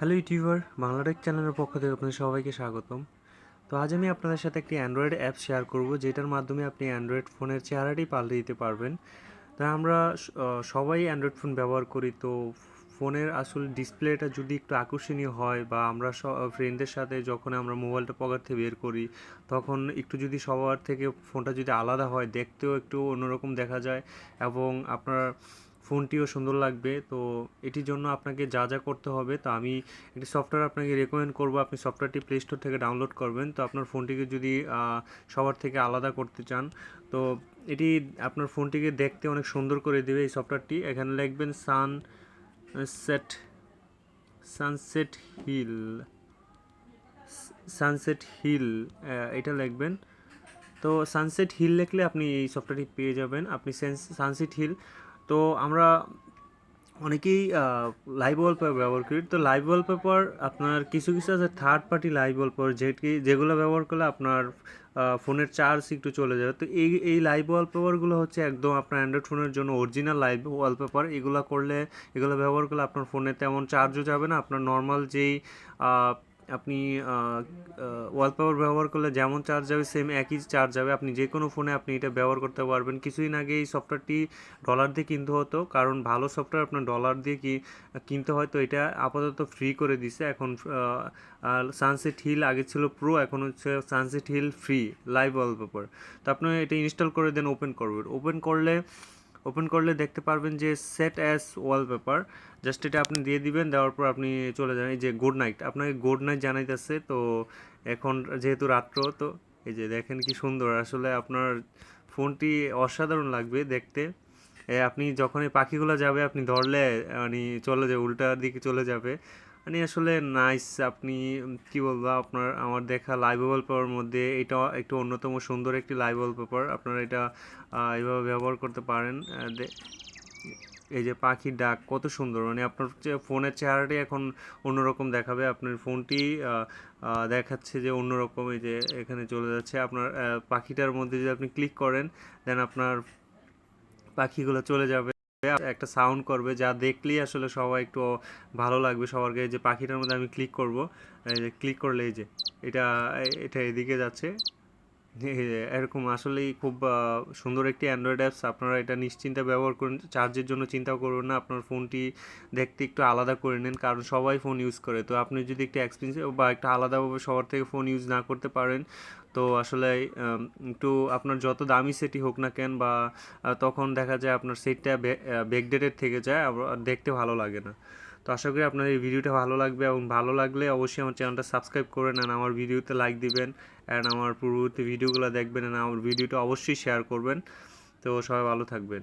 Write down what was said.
Hello YouTuber Bangla Tech চ্যানেলের পক্ষ থেকে আপনাদের সবাইকে স্বাগতম। তো আজ আমি আপনাদের সাথে একটি অ্যান্ড্রয়েড অ্যাপ শেয়ার করব, যেটার মাধ্যমে আপনি অ্যান্ড্রয়েড ফোনের চেহারাটি পাল্টে দিতে পারবেন। তা আমরা সবাই অ্যান্ড্রয়েড ফোন ব্যবহার করি, তো ফোনের আসলে ডিসপ্লেটা যদি একটু আকর্ষণীয় হয় বা আমরা ফ্রেন্ডদের সাথে যখন আমরা মোবাইলটা পকেট থেকে বের করি, তখন একটু যদি সবার থেকে ফোনটা যদি আলাদা হয়, দেখতেও একটু অন্যরকম দেখা যায় এবং আপনার ফোনটিও সুন্দর লাগবে। তো এটির জন্য আপনাকে যা যা করতে হবে, তো আমি একটি সফটওয়্যার আপনাকে রেকমেন্ড করব। আপনি সফটওয়্যারটি প্লে স্টোর থেকে ডাউনলোড করবেন। তো আপনার ফোনটিকে যদি সবার থেকে আলাদা করতে চান, তো এটি আপনার ফোনটিকে দেখতে অনেক সুন্দর করে দেবে এই সফটওয়্যারটি। এখানে লিখবেন sunset sunset hill sunset hill এটা লিখবেন। তো সানসেট হিল লিখলে আপনি এই সফটওয়্যারটি পেয়ে যাবেন। আপনি সানসেট হিল তো আমরা অনেকেই লাইভ ওয়ালপেপার ব্যবহার করি। তো লাইভ ওয়ালপেপার আপনার কিছু কিছু আছে থার্ড পার্টি লাইভ ওয়ালপেপার যেটি যেগুলো ব্যবহার করলে আপনার ফোনের চার্জ একটু চলে যাবে তো এই এই লাইভ ওয়ালপেপারগুলো হচ্ছে একদম আপনার অ্যান্ড্রয়েড ফোনের জন্য অরিজিনাল লাইভ ওয়ালপেপার এগুলো করলে, এগুলো ব্যবহার করলে আপনার ফোনে তেমন চার্জও যাবে না। আপনার নর্মাল যেই আপনি ওয়ালপেপার ব্যবহার করলে যেমন চার্জ যাবে সেম একই চার্জ যাবে। আপনি যে কোনো ফোনে আপনি এটা ব্যবহার করতে পারবেন। কিছুদিন আগে এই সফটওয়্যারটি ডলার দিয়ে কিনতে হতো, কারণ ভালো সফটওয়্যার আপনার ডলার দিয়ে কি, কিনতে হয় তো এটা আপাতত ফ্রি করে দিছে। এখন সানসেট হিল আগে ছিল প্রো এখন হচ্ছে sunset hill free live wallpaper তো আপনি এটা ইনস্টল করে দেন ওপেন করবেন। ওপেন করলে ওপেন করলে দেখতে পারবেন যে সেট অ্যাস ওয়ালপেপার জাস্ট এটা আপনি দিয়ে দিবেন, দেওয়ার পর আপনি চলে যান। এই যে গুড নাইট আপনাকে গুড নাইট জানাইতেছে। তো এখন যেহেতু রাত্র, তো এই যে দেখেন কি সুন্দর। আসলে আপনার ফোনটি অসাধারণ লাগবে দেখতে। আপনি যখন এই পাখিগুলো যাবে, আপনি ধরলে মানে চলে যাবে উল্টার দিকে চলে যাবে। মানে আসলে নাইস আপনি কি বলব আপনার আমার দেখা লাইভ ওয়ালপেপার মধ্যে এটা একটু অন্যতম সুন্দর একটি লাইভ ওয়ালপেপার আপনারা এটা আহ, এইভাবে ব্যবহার করতে পারেন। এই যে পাখির ডাক কত সুন্দর। মানে আপনার ফোনের চেহারাটি এখন অন্যরকম দেখাবে। আপনার ফোনটি দেখাচ্ছে যে অন্যরকম এই যে এখানে চলে যাচ্ছে। আপনার পাখিটার মধ্যে যদি আপনি ক্লিক করেন দেন আপনার পাখিগুলো চলে যাবে। একটা সাউন্ড করবে, যা দেখলেই আসলে সবাই একটু ভালো লাগবে, সবার গায়ে যে পাখিটার মধ্যে আমি ক্লিক করব ক্লিক করলে এই যে, এটা এটা এদিকে যাচ্ছে। এরকম আসলেই খুব সুন্দর একটি অ্যান্ড্রয়েড অ্যাপস আপনারা এটা নিশ্চিন্তে ব্যবহার করুন চার্জের জন্য চিন্তা করবেন না। আপনার ফোনটি দেখতে একটু আলাদা করে নিন, কারণ সবাই ফোন ইউজ করে। তো আপনি যদি একটু এক্সপেন্সিভ বা একটু আলাদাভাবে সবার থেকে ফোন ইউজ না করতে পারেন, তো আসলে একটু আপনার যত দামি সেটই হোক না কেন বা তখন দেখা যায় আপনার সেটটা ব্যাকডেটেড থেকে যায় দেখতে ভালো লাগে না। তো আশা করি আপনার এই ভিডিওটা ভালো লাগবে এবং ভালো লাগলে অবশ্যই আমার চ্যানেলটা সাবস্ক্রাইব করে নেন, আমার ভিডিওতে লাইক দিবেন অ্যান্ড আমার পূর্ববর্তী ভিডিওগুলো দেখবেন আমার ভিডিওটা অবশ্যই শেয়ার করবেন। তো সবাই ভালো থাকবেন।